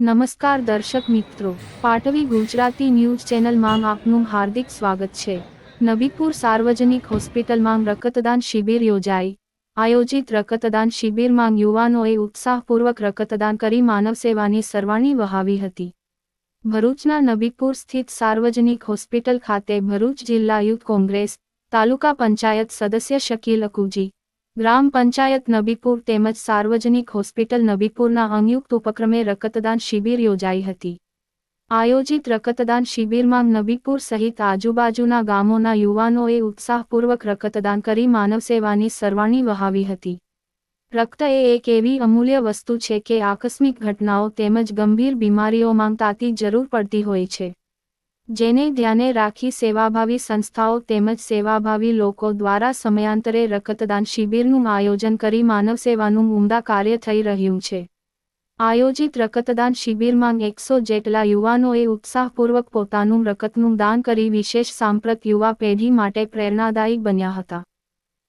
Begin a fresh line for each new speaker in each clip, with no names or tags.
નમસ્કાર દર્શક મિત્રો, પાટવી ગુજરાતી ન્યૂઝ ચેનલમાં આપનું હાર્દિક સ્વાગત છે. નબીપુર સાર્વજનિક હોસ્પિટલમાં રક્તદાન શિબિર યોજાઈ. આયોજિત રક્તદાન શિબિરમાં યુવાનોએ ઉત્સાહપૂર્વક રક્તદાન કરી માનવસેવાની સરવાણી વહાવી હતી. ભરૂચના નબીપુર સ્થિત સાર્વજનિક હોસ્પિટલ ખાતે ભરૂચ જિલ્લા યુથ કોંગ્રેસ, તાલુકા પંચાયત સદસ્ય શકીલ અકુજી ગ્રામ પંચાયત નબીપુર તેમજ સાર્વજનિક હોસ્પિટલ નબીપુરના સંયુક્ત ઉપક્રમે રક્તદાન શિબિર યોજાઈ હતી. આયોજિત રક્તદાન શિબિરમાં નબીપુર સહિત આજુબાજુના ગામોના યુવાનોએ ઉત્સાહપૂર્વક રક્તદાન કરી માનવસેવાની સરવાણી વહાવી હતી. રક્ત એ એક એવી અમૂલ્ય વસ્તુ છે કે આકસ્મિક ઘટનાઓ તેમજ ગંભીર બીમારીઓમાં તાતી જરૂર પડતી હોય છે. જેને ધ્યાને રાખી સેવાભાવી સંસ્થાઓ તેમજ સેવાભાવી લોકો દ્વારા સમયાંતરે રક્તદાન શિબિરનું આયોજન કરી માનવસેવાનું ઉમદા કાર્ય થઈ રહ્યું છે. આયોજિત રક્તદાન શિબિરમાં એકસો જેટલા યુવાનોએ ઉત્સાહપૂર્વક પોતાનું રક્તનું દાન કરી વિશેષ સાંપ્રત યુવા પેઢી માટે પ્રેરણાદાયી બન્યા હતા.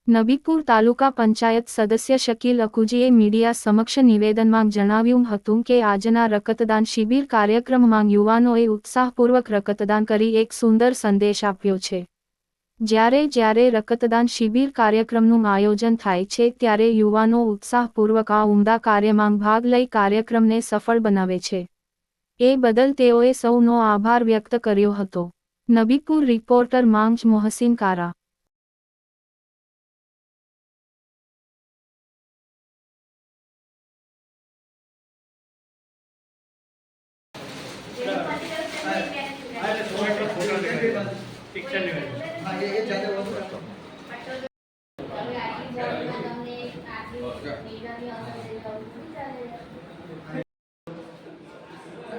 નબીપુર તાલુકા પંચાયત સદસ્ય શકીલ અકુજીએ મીડિયા સમક્ષ નિવેદનમાં જણાવ્યું હતું કે આજના રક્તદાન શિબિર કાર્યક્રમમાં યુવાનોએ ઉત્સાહપૂર્વક રક્તદાન કરી એક સુંદર સંદેશ આપ્યો છે. જ્યારે જ્યારે રક્તદાન શિબિર કાર્યક્રમનું આયોજન થાય છે ત્યારે યુવાનો ઉત્સાહપૂર્વક આ ઉમદા કાર્યમાં ભાગ લઈ કાર્યક્રમને સફળ બનાવે છે. એ બદલ તેઓએ સૌનો આભાર વ્યક્ત કર્યો હતો. નબીપુર રિપોર્ટર માંગ મોહસિન કારા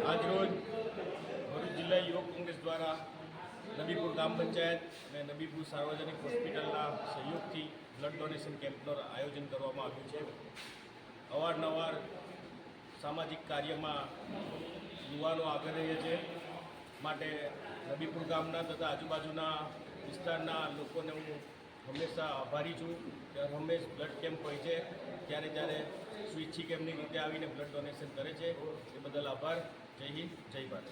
આજરોજ ભરૂચ જિલ્લા યુવક કોંગ્રેસ દ્વારા નબીપુર ગ્રામ પંચાયત અને નબીપુર સાર્વજનિક હોસ્પિટલના સહયોગથી બ્લડ ડોનેશન કેમ્પનું આયોજન કરવામાં આવ્યું છે. અવારનવાર સામાજિક કાર્યમાં યુવાનો આગળ રહે છે. માટે નબીપુર ગામના તથા આજુબાજુના વિસ્તારના લોકોને હું હંમેશા આભારી છું કે હંમેશ બ્લડ કેમ્પ હોય છે, ત્યારે ત્યારે સ્વૈચ્છિક એમની રીતે આવીને બ્લડ ડોનેશન કરે છે. એ બદલ આભાર. જય હિન્દ, જય ભારત.